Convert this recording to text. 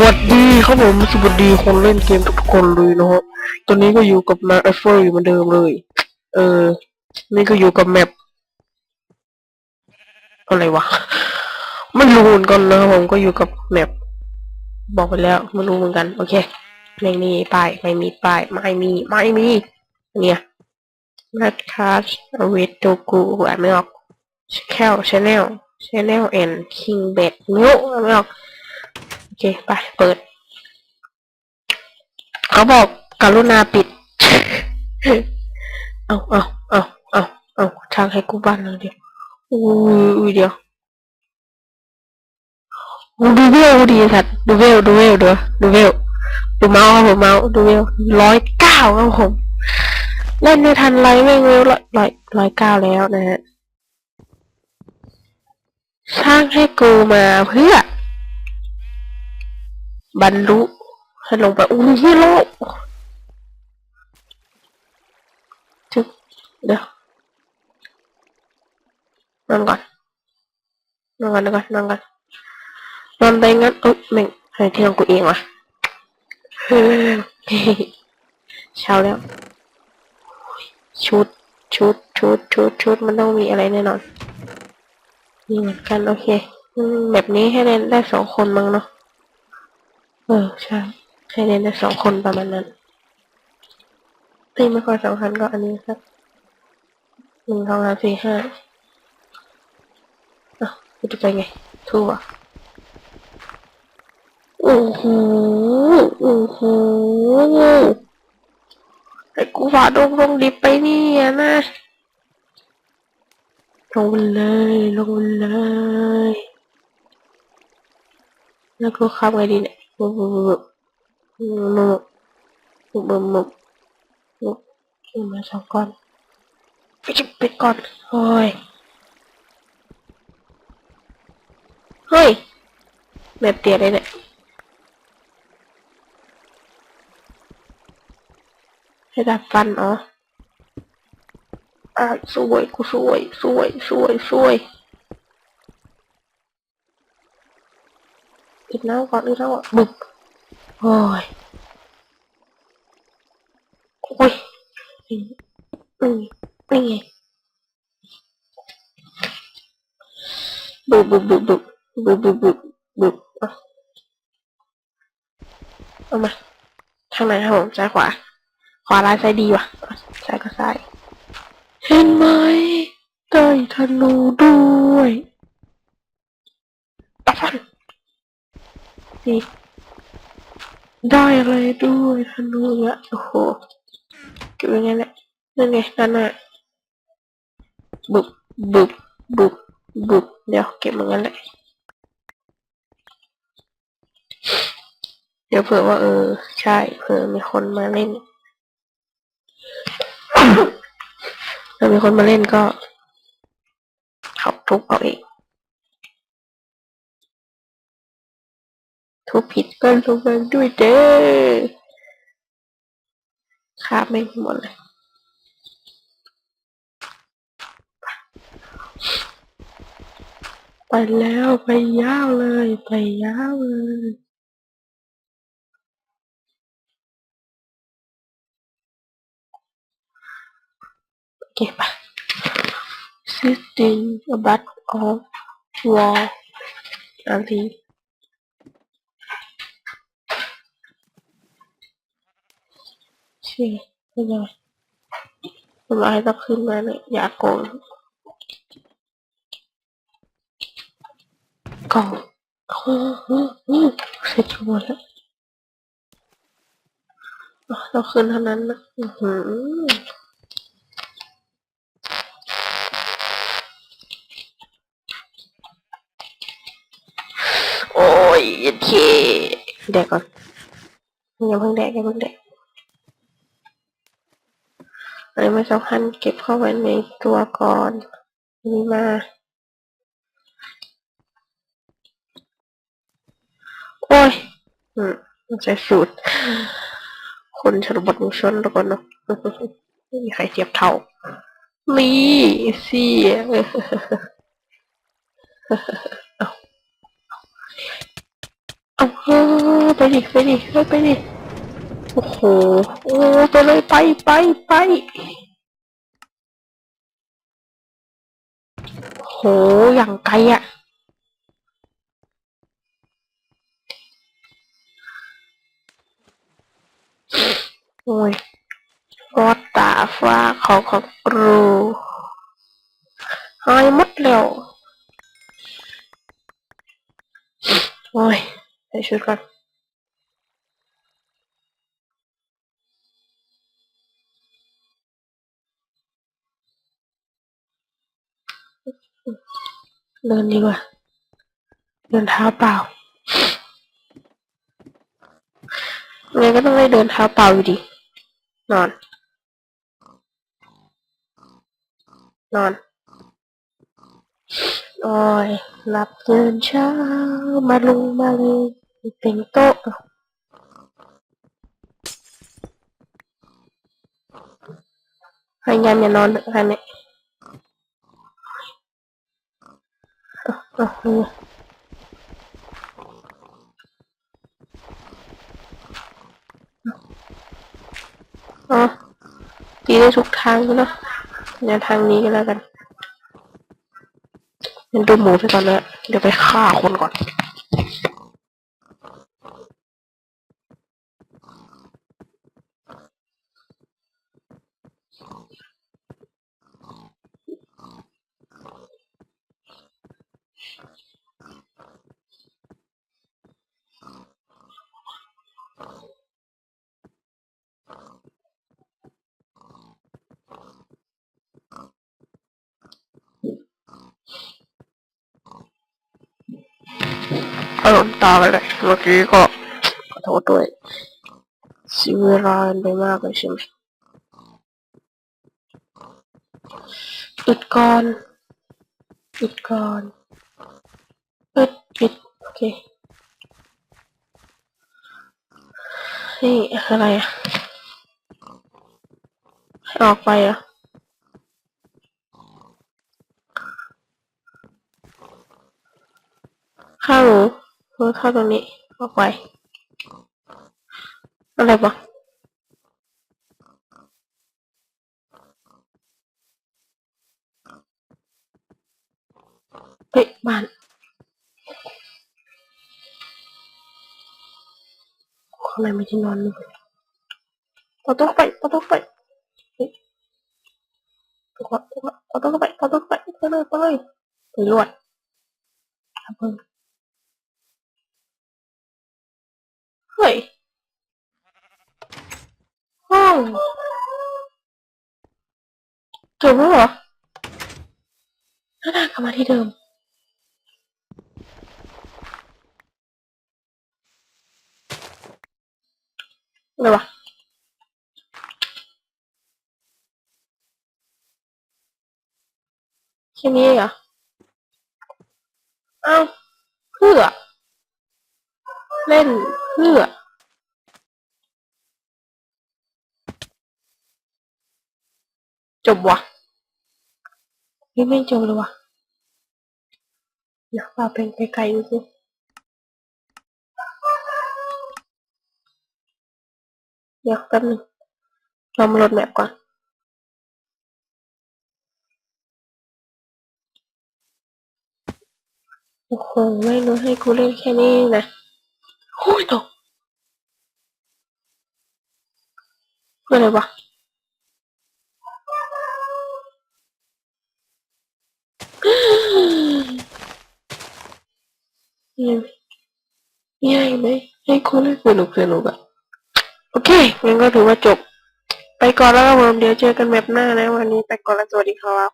วัสดีครับผมสวัสดีคนเล่นเกมทุกคนเลยนะฮะตอนนี้ก็อยู่กับมาเอฟเฟอร์เหมือนเดิมเลย เออ นี่ก็อยู่กับแมปอะไรวะไม่รู้เหมือนกันนะครับผมก็อยู่กับแมปบอกไปแล้วไม่รู้เหมือนกัน โอเคไม่มีป้ายไม่มีป้ายไม่มีไม่มี เนี่ยนัดคาสเวทโตกูอ่านไม่ออกแคลชแนลชแนลแอนคิงเบดนิ้วอ่านไม่ออก เคไปเปิด เขาบอกกรุณาปิด เอาเอาเอาเอาเอาทางให้กูบ้านเลยเดียวอุ้ยอุ้ยเดียวอู้ดูเวลดีสัตว์ดูเวลดูเวลเด้อดูเวลดูเมาส์ครับผมเมาส์ดูเวลร้อยเก้าครับผม เล่นไม่ทันไรแม่งเวลร้อยร้อยร้อยเก้าแล้วนะฮะ สร้างให้กูมาเพื่อ บรรลุให้ลงไปอุ้ยฮีโลกจึ๊บเดี๋ยวนั่งก่อนนั่งก่อนนั่งก่อนนั่งก่อนนอนไปงั้นอุ๊ยแม่งให้เที่ยงกูเองวะเฮ้ยเช้าแล้ว ชุดชุดชุดชุดชุดมันต้องมีอะไรแน่นอนนี่เหมือนกันโอเคแบบนี้ให้เล่นได้สองคนมั้งเนาะ ออใช่ให้เล่นได้สองคนประมาณนั้นที่ไม่ค่อยสำคัญก็อันนี้ครับหนึ่งสองสามสี่ห้าอะกูจะไปไง ทั่วโอ้โหโอ้โหไอ้กูฝาดงลงดิบไปเนี่ยนะลงเลยลงเลย แล้วก็ขับไงดีเนี่ย mực mà sao con phải chụp biết con rồi hơi mẹp tiền đây này hay là phân ó à xui của xui xui xui xui อะกูสวยสวยสวยสวยอีกน้ำก่นอีกน้ำก่อนบึกโอ้ยโอ้ยอืมอืมนี่ไงบึกบึกบึกบึกบึกบึกบึกบึกเอาเอามาทางไหนครับผมซ้ายขวา ขวาลายซ้ายดีวะซ้ายก็ซ้าย เห็นไหมได้ธนูด้วยตัดฟัน สิได้ด้วยธนูละโอ้โหเก็บยังไงแหละนั่นไงนั่นน่ะบึบบึบบึบบึบเดี๋ยวเก็บเหมือนกันแหละเดี๋ยวเผื่อว่าเออ ใช่เผื่อมีคนมาเล่นถ้ามีคนมาเล่นก็เขาทุบเอาเอง ทุกผิดก็ระวังด้วยเด้อขาไม่หมดเลยไปแล้วไปยาวเลย ไปยาวเลยโอเคปะ sitting about of wall อันทีใช่เป็นยังไงทำไมต้องขึ้นมาเนี่ยอย่าโกงกล่องโอ้โหเสร็จหมดแล้วอะต้องขึ้นเท่านั้นนะอือหือโอ้ยเคเด็กก่อนอย่าเพิ่งแดกอย่าเพิ่งแดก อันนี้ไม่สำคัญเก็บเข้าไว้ในตัวก่อนนี่มาโอ้ยอืมใช้สูตร คนชนบทมุชนแล้วกันเนาะไม่มีใครเทียบเท่า นี่สิเอาเอาไปดิไปดิเฮ้ยไปดิ โอ้โห โอ้ไปเลยไปไปไปโหอย่างไกลอะโอ้ยก็ตาฟ้าของของครูหายมดแล้ว โอ้ยใส่ชุดก่อน เดินดีกว่า เดินเท้าเปล่าไงก็ต้องได้เดินเท้าเปล่าอยู่ดี นอน นอนโอ้ยหลับตื่นเช้า มาลุงมาเลยเต็งโต๊ะพยายามอย่านอนเถอะค่ะเนี่ยเอาเอาเอาเอตีได้ทุกทางเลยเนาะแนวทางนี้ก็แล้วกันงั้นดูหมูไปก่อนเลยเดี๋ยวไปฆ่าคนก่อน อารมณ์ตากันเลยเมื่อกี้ก็ขอโทษด้วยเสียเวลาไปมากเลยใช่ไหมอึดก่อนอึดก่อนอึดอึดโอเคนี่อะไรอะออกไปอะข้าวหมูเอเข้าตรงนี้ออกไปอะไรปะเฮ้ยบ้านข้างในไม่ที่นอนเลยเราต้องไปเราต้องไปเฮ้ยถูกแล้วถูกแล้วเราต้องไปเราต้องไปไปเลยไปเลยไปรวดครับ เฮ้ย ห้องจบแล้วเหรอน้าตากลับมาที่เดิมอะไรวะแค่นี้เหรอ เอ้าเพื่อ เล่นเพื่อ จบวะนี่ไม่จบเลยวะอยากพาเป็นไกลๆดูสิเดี๋ยวแป๊บนึงเรามาโหลดแมปก่อน โอ้โห ไม่รู้ให้กูเล่นแค่นี้นะ โอ้ยตกเพื่ออะไรวะยังยังไหมให้กูเล่นสนุกสนุกอะโอเคงั้นก็ถือว่าจบ ไปก่อนแล้วครับผมเดี๋ยวเจอกันแมปหน้านะ วันนี้ไปก่อนแล้วสวัสดีครับ